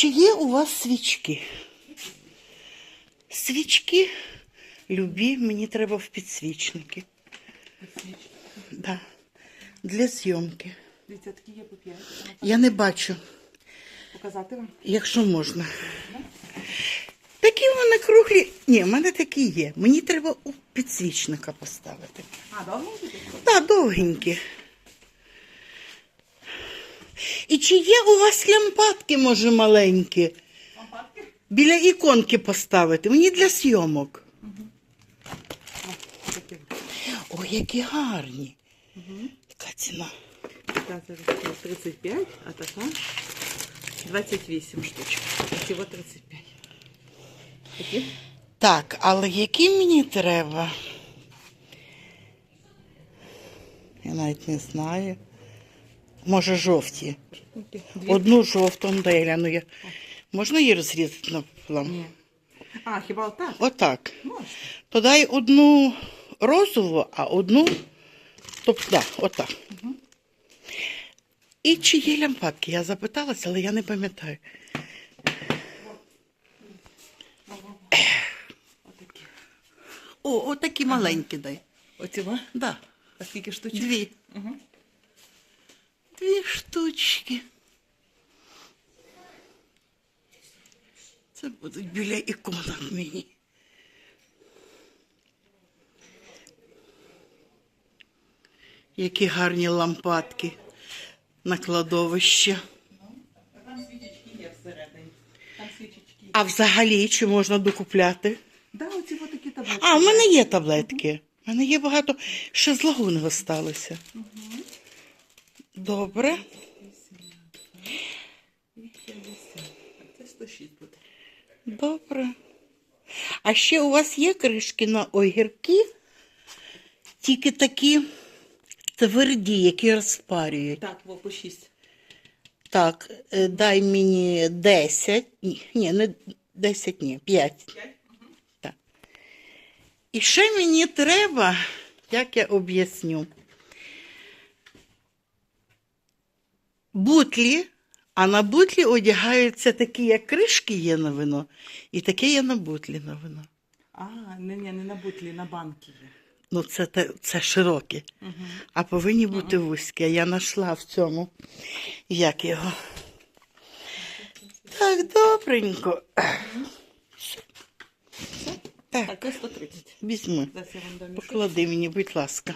Чи є у вас свічки? Свічки любі, мені треба в підсвічники. Да. Для зйомки. Дивіться, такі є по 5. Я не бачу, Показати вам? якщо можна. Такі вони круглі. Ні, в мене такі є. Мені треба у підсвічника поставити. А, буде? Так, довгенькі. І чи є у вас лямпадки, може, маленькі? Лампадки? Біля іконки поставити. Мені для зйомок. Такі. Ой, які гарні. Яка ціна? Та зараз 35, а така 28 штучок. Всього 35. Такі? Так, але які мені треба? Я навіть не знаю. Може, жовті. Одну жовту, ну, дай я гляну. Я... Можна її розрізати напополам? Ні. А, хіба отак? Отак. Можна. То дай одну розову, а одну. Тобто, да, отак. І чи є лямпадки? Я запиталася, але я не пам'ятаю. О, отакі маленькі дай. Оці ва? Да. А скільки штучок? Дві. Угу. Дві штучки. Це будуть біля іконок мені. Які гарні лампадки на кладовище. Там свічечки є всередині. Там свічечки є. А взагалі чи можна докупляти? Да, оці такі таблетки. А, в мене є таблетки. У мене є багато. Ще з лагуни сталося. Добре. 50. Це 106 буде. Добре. А ще у вас є кришки на огірки, тільки такі тверді, які розпарюють. Так, во, по 6. Так, е, дай мені 10. Ні, ні, не 10, ні, 5. 5? Так. І ще мені треба, як я об'ясню, бутлі, а на бутлі одягаються такі, як кришки є на вино, і таке є на бутлі на вино. А, не, не, не на бутлі, на банки є. Ну, це, це широкі, Угу. а повинні бути вузькі. Я знайшла в цьому, як його. Так, добренько. Так, Так, 130. візьми. Поклади мені, будь ласка.